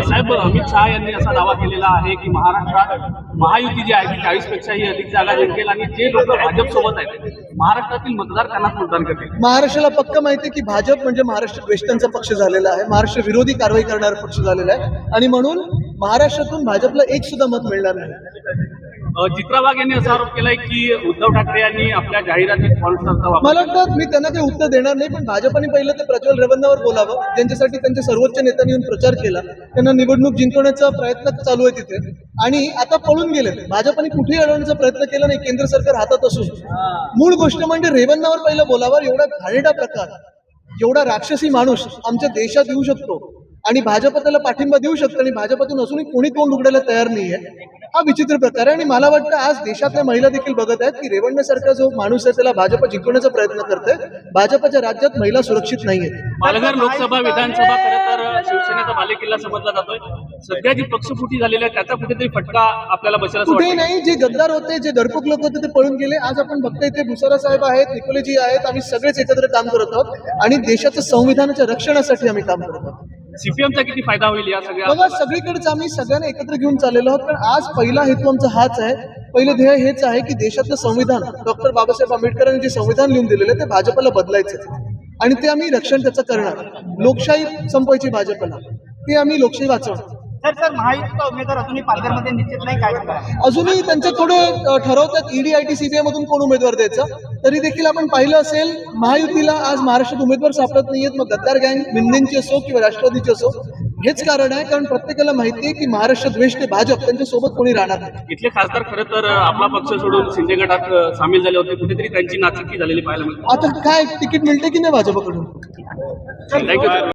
साहेब अमित शहा यांनी असा दावा केलेला आहे की महाराष्ट्रात महायुती जी आहे ती चाळीस पेक्षाही अधिक जागा जिंकेल आणि जे लोक भाजप सोबत आहेत महाराष्ट्रातील मतदार त्यांना मतदान करतील. महाराष्ट्राला पक्क माहिती आहे की भाजप म्हणजे महाराष्ट्र द्वेष्टांचा पक्ष झालेला आहे महाराष्ट्र विरोधी कारवाई करणारा पक्ष झालेला आहे आणि म्हणून महाराष्ट्रातून भाजपला एक सुद्धा मत मिळणार नाही. चित्रा वाघ यांनी असा आरोप केलाय की उद्धव ठाकरे यांनी आपल्या जाहिरातीत फॉन्टचा वापर मला वाटतं मी त्यांना काही उत्तर देणार नाही पण भाजपने पहिलं ते प्रज्वल रेवन्नावर बोलावं. ज्यांच्यासाठी त्यांच्या सर्वोच्च नेत्यांनी येऊन प्रचार केला त्यांना निवडणूक जिंकवण्याचा प्रयत्न चालू आहे तिथे. आणि आता पळून गेले भाजपने कुठेही अडवण्याचा प्रयत्न केला नाही केंद्र सरकार हातात असून. मूळ गोष्ट म्हणजे रेवन्नावर पहिलं बोलावं एवढा घालडा प्रकार. एवढा राक्षसी माणूस आमच्या देशात येऊ शकतो. आणि भाजप त्याला पाठिंबा देऊ शकतं आणि भाजपातून असूनही कोणी तोंड उघडायला तयार नाहीये. हा विचित्र प्रकार आहे आणि मला वाटतं आज देशातल्या महिला देखील बघत आहेत की रेवण्ण्यासारखा जो माणूस आहे त्याला भाजप जिंकवण्याचा प्रयत्न करते भाजपच्या राज्यात महिला सुरक्षित नाहीये. पालघर लोकसभा विधानसभा खरं तर शिवसेनेचा बालेकिल्ला समजला जातोय. सध्या जी पक्षफुटी झालेली आहे त्याचा कुठेतरी फटका आपल्याला बसेल वाटतं नाही जे गद्दार होते जे दडपूक लोक होते ते पळून गेले. आज आपण बघतोय ते भुसारा साहेब आहेत निकोलेजी आहेत आम्ही सगळेच एकत्र काम करत आहोत. आणि देशाच्या संविधानाच्या रक्षणासाठी आम्ही काम करत आहोत. सीपीएमचा किती फायदा होईल या सगळ्या बघा आम्ही सगळ्यांना एकत्र घेऊन चाललेलो आहोत पण आज पहिला हेतू आमचा हाच आहे. पहिलं ध्येय हेच आहे की देशातलं संविधान डॉक्टर बाबासाहेब आंबेडकरांनी जे संविधान लिहून दिलेलं ते भाजपला बदलायचं आणि ते आम्ही रक्षण त्याचं करणार. लोकशाही संपवायची भाजपला. ते आम्ही लोकशाही वाचवणार. सर सर महायुतीचा उमेदवार अजूनही पालघरमध्ये निश्चित नाही काय सांगता अजूनही त्यांचं थोडं ठरवतात ईडी आय टी सीबीआय मधून कोण उमेदवार द्यायचा. तरी देखील आपण पाहिलं असेल महायुतीला आज महाराष्ट्रात उमेदवार सापडत नाहीयेत. मग गद्दार गँग मिंदेंची असो किंवा राष्ट्रवादीची असो हेच कारण आहे. कारण प्रत्येकाला माहिती आहे की महाराष्ट्र द्वेष ते भाजप त्यांच्यासोबत कोणी राहणार नाही. इथले खासदार खरं तर आपला पक्ष सोडून शिंदे गटात सामील झाले होते. कुठेतरी त्यांची नाचक्की झालेली पाहायला मिळते. आता काय तिकीट मिळते की नाही भाजपकडून? Thank you sir